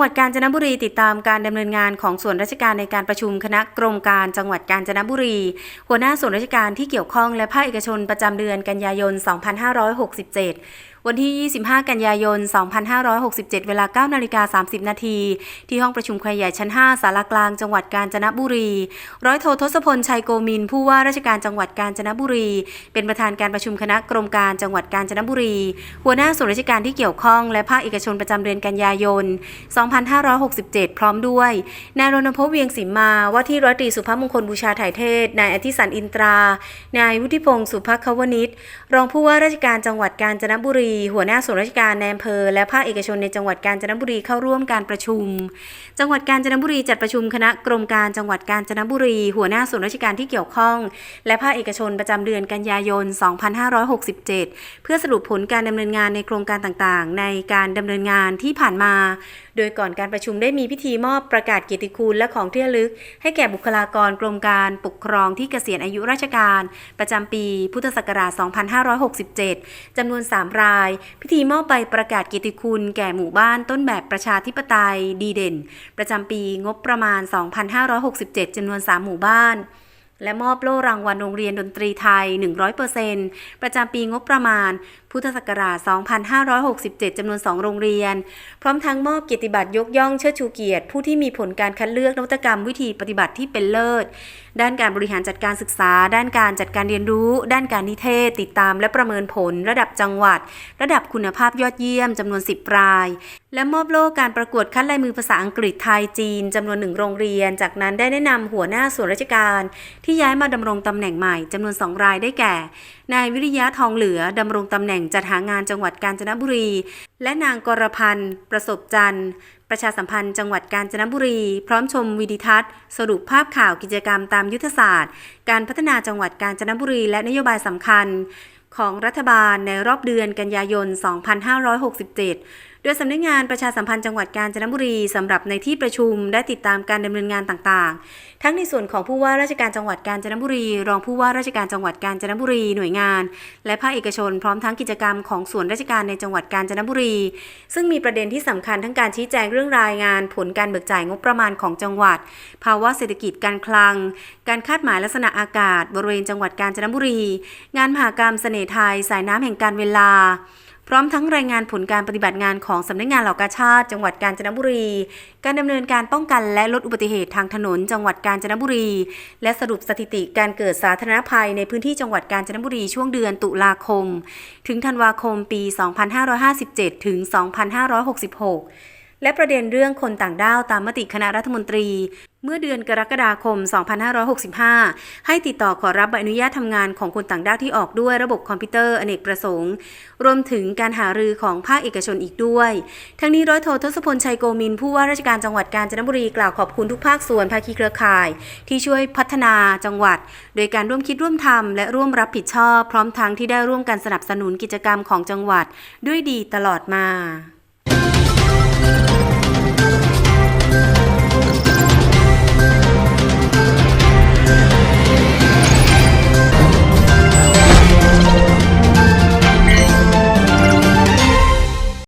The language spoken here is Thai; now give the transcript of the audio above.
งหวัดกาญจนบุรีติดตามการดำเนินงานของส่วนราชการในการประชุมคณะกรมการจังหวัดกาญจนบุรี หัวหน้าส่วนราชการที่เกี่ยวข้องและภาคเอกชนประจำเดือนกันยายน 2567 วันที่ 25 กันยายน 2567 เวลา 9 นาฬิกา 30 นาที ที่ห้องประชุมคใหญ่ชั้น 5 สารากลางจังหวัดกาญจนบุรี ร้อยโททศพล ชัยโกมิน ผู้ว่าราชการจังหวัดกาญจนบุรี เป็นประธานการประชุมคณะกรมการจังหวัดกาญจนบุรี หัวหน้าส่วนราชการที่เกี่ยวข้องและภาคเอกชนประจำเดือนกันยายน 2567 พร้อมด้วย นายรณพงษ์เวียงสิมมาว่าที่ร้อยตรีสุภาพมงคลบูชาถ่ายเทศ นายอธิสันอินตรา นายวุฒิพงศ์สุภควนิชรองผู้ว่าราชการจังหวัดกาญจนบุรีหัวหน้าส่วนราชการในอำเภอและภาคเอกชนในจังหวัดกาญจนบุรีเข้าร่วมการประชุม จังหวัดกาญจนบุรีจัดประชุมคณะกรมการจังหวัดกาญจนบุรี หัวหน้าส่วนราชการที่เกี่ยวข้อง และภาคเอกชนประจำเดือนกันยายน 2567 เพื่อสรุปผลการดำเนินงานในโครงการต่างๆ ในการดำเนินงานที่ผ่านมาโดยก่อนการประชุมได้มีพิธีมอบประกาศเกียรติคุณและของที่ระลึก ให้แก่บุคลากรกรมการปกครองที่เกษียณอายุราชการ ประจำปีพุทธศักราช 2567 จำนวน 3 ราย พิธีมอบใบประกาศเกียรติคุณ แก่หมู่บ้านต้นแบบประชาธิปไตยดีเด่น ประจำปีงบประมาณ 2567 จำนวน 3 หมู่บ้านและมอบโล่รางวัลโรงเรียนดนตรีไทย 100%ประจำปีงบประมาณ พุทธศักราช 2567 จำนวน 2 โรงเรียน พร้อมทั้งมอบเกียรติบัตรยกย่องเชิดชูเกียรติ ผู้ที่มีผลการคัดเลือกนวัตกรรมวิธีปฏิบัติที่เป็นเลิศ ด้านการบริหารจัดการศึกษา ด้านการจัดการเรียนรู้ ด้านการนิเทศ ติดตามและประเมินผล ระดับจังหวัด ระดับคุณภาพยอดเยี่ยมจำนวน 10 ราย และมอบโล่การประกวดคัดลายมือภาษาอังกฤษไทยจีนจำนวนหนึ่งโรงเรียน จากนั้นได้แนะนำหัวหน้าส่วนราชการ ที่ย้ายมาดำรงตำแหน่งใหม่จำนวน 2 รายได้แก่ นายวิริยะทองเหลือดำรงตำแหน่งจัดหางานจังหวัดกาญจนบุรี และนางกรพันธ์ ประสบจันทร์ ประชาสัมพันธ์จังหวัดกาญจนบุรี พร้อมชมวิดีทัศน์ สรุปภาพข่าวกิจกรรมตามยุทธศาสตร์ การพัฒนาจังหวัดกาญจนบุรี และนโยบายสำคัญ ของรัฐบาลในรอบเดือนกันยายน 2567 โดยสำนักงานประชาสัมพันธ์จังหวัดกาญจนบุรีสำหรับในที่ประชุมได้ติดตามการดำเนินงานต่างๆ ทั้งในส่วนของผู้ว่าราชการจังหวัดกาญจนบุรี รองผู้ว่าราชการจังหวัดกาญจนบุรีหน่วยงาน และภาคเอกชนพร้อมทั้งกิจกรรมของส่วนราชการในจังหวัดกาญจนบุรี ซึ่งมีประเด็นที่สำคัญทั้งการชี้แจงเรื่องรายงาน ผลการเบิกจ่ายงบประมาณของจังหวัด ภาวะเศรษฐกิจการคลัง การคาดหมายลักษณะอากาศ บริเวณจังหวัดกาญจนบุรี งานมหากรรมเสน่ห์ไทยสายน้ำแห่งการเวลา พร้อมทั้งรายงานผลการปฏิบัติงานของสำนักงานเหล่ากาชาติ จังหวัดกาญจนบุรี การดำเนินการป้องกันและลดอุบัติเหตุทางถนน จังหวัดกาญจนบุรี และสรุปสถิติการเกิดสาธารณภัยในพื้นที่จังหวัดกาญจนบุรีช่วงเดือนตุลาคม ถึงธันวาคมปี 2557 ถึง 2566และประเด็นเรื่องคนต่างด้าวตามมติคณะรัฐมนตรี เมื่อเดือนกรกฎาคม 2565 ให้ติดต่อขอรับใบอนุญาตทำงานของคนต่างด้าวที่ออกด้วยระบบคอมพิวเตอร์อเนกประสงค์ รวมถึงการหารือของภาคเอกชนอีกด้วย ทั้งนี้ร้อยโททศพลชัยโกมิน ผู้ว่าราชการจังหวัดกาญจนบุรีกล่าวขอบคุณทุกภาคส่วนภาคีเครือข่าย ที่ช่วยพัฒนาจังหวัด โดยการร่วมคิดร่วมทำและร่วมรับผิดชอบ พร้อมทั้งที่ได้ร่วมกันสนับสนุนกิจกรรมของจังหวัด ด้วยดีตลอดมา